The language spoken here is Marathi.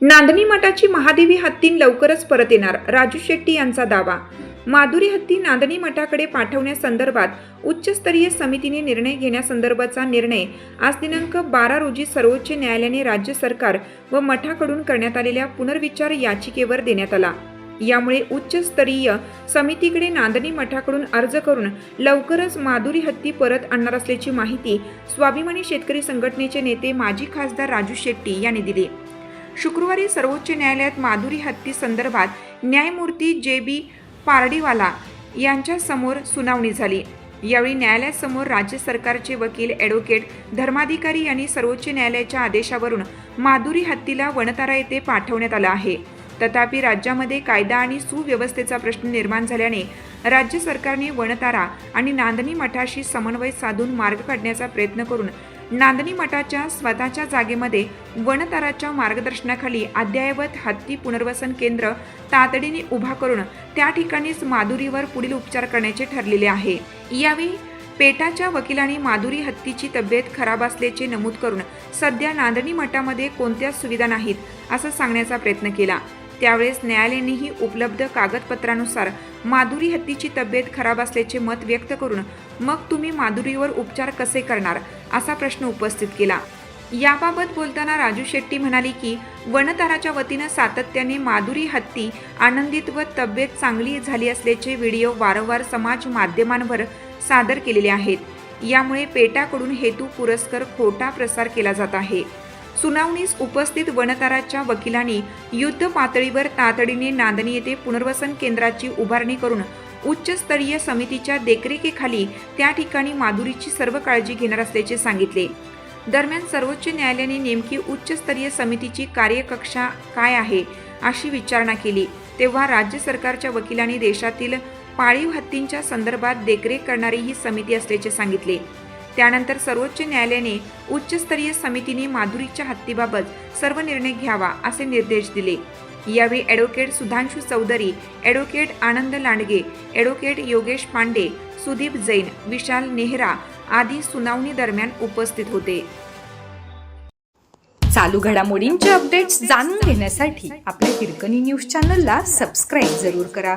नांदणी मठाची महादेवी हत्तीन लवकरच परत येणार. राजू शेट्टी यांचा दावा. माधुरी हत्ती नांदणी मठाकडे पाठवण्यासंदर्भात उच्चस्तरीय समितीने निर्णय घेण्यासंदर्भाचा निर्णय आज दिनांक बारा रोजी सर्वोच्च न्यायालयाने राज्य सरकार व मठाकडून करण्यात आलेल्या पुनर्विचार याचिकेवर देण्यात आला. यामुळे उच्चस्तरीय समितीकडे नांदणी मठाकडून अर्ज करून लवकरच माधुरी हत्ती परत आणणार असल्याची माहिती स्वाभिमानी शेतकरी संघटनेचे नेते माजी खासदार राजू शेट्टी यांनी दिली. शुक्रवारी सर्वोच्च न्यायालयात माधुरी हत्ती संदर्भात न्यायमूर्ती जे बी पारडीवाला यांच्यासमोर सुनावणी झाली. यावेळी न्यायालयासमोर राज्य सरकारचे वकील ॲडव्होकेट धर्माधिकारी यांनी सर्वोच्च न्यायालयाच्या आदेशावरून माधुरी हत्तीला वणतारा येथे पाठवण्यात आलं आहे. तथापि राज्यामध्ये कायदा आणि सुव्यवस्थेचा प्रश्न निर्माण झाल्याने राज्य सरकारने वणतारा आणि नांदणी मठाशी समन्वय साधून मार्ग काढण्याचा प्रयत्न करून नांदणी मठाच्या स्वतःच्या जागेमध्ये वनताराच्या मार्गदर्शनाखाली अद्ययावत हत्ती पुनर्वसन केंद्र तातडीने उभा करून त्या ठिकाणीच माधुरीवर पुढील उपचार करण्याचे ठरलेले आहे. यावेळी पेटाच्या वकिलांनी माधुरी हत्तीची तब्येत खराब असल्याचे नमूद करून सध्या नांदणी मठामध्ये कोणत्याच सुविधा नाहीत असं सांगण्याचा प्रयत्न केला. त्यावेळेस न्यायालयानेही उपलब्ध कागदपत्रानुसार माधुरी हत्तीची तब्येत खराब असल्याचे मत व्यक्त करून मग तुम्ही माधुरीवर उपचार कसे करणार? असा प्रश्न उपस्थित केला. याबाबत बोलताना राजू शेट्टी म्हणाले की वनताराच्या वतीनं सातत्याने माधुरी हत्ती आनंदित व तब्येत चांगली झाली असल्याचे व्हिडिओ वारंवार समाज माध्यमांवर सादर केलेले आहेत. यामुळे पेटाकडून हेतू पुरस्कर खोटा प्रसार केला जात आहे. सुनावणीस उपस्थित वनताराच्या वकिलांनी युद्ध पातळीवर तातडीने नांदणी येथे पुनर्वसन केंद्राची उभारणी करून उच्चस्तरीय समितीच्या देखरेखीखाली त्या ठिकाणी माधुरीची सर्व काळजी घेणार असल्याचे सांगितले. दरम्यान सर्वोच्च न्यायालयाने नेमकी उच्चस्तरीय समितीची कार्यकक्षा काय आहे अशी विचारणा केली. तेव्हा राज्य सरकारच्या वकिलांनी देशातील पाळीव हत्तींच्या संदर्भात देखरेख करणारी ही समिती असल्याचे सांगितले. त्यानंतर सर्वोच्च न्यायालयाने उच्चस्तरीय समितीने माधुरीच्या हत्तीबाबत सर्व निर्णय घ्यावा असे निर्देश दिले. यावेळी advocate Sudhanshu Chaudhari advocate Anand Landge advocate Yogesh Pande Sudeep Jain Vishal Nehra आदी सुनावणी दरम्यान उपस्थित होते. चालू घडामोडींचे अपडेट्स जाणून घेण्यासाठी आपल्या हिरकणी न्यूज चॅनलला सबस्क्राईब जरूर करा.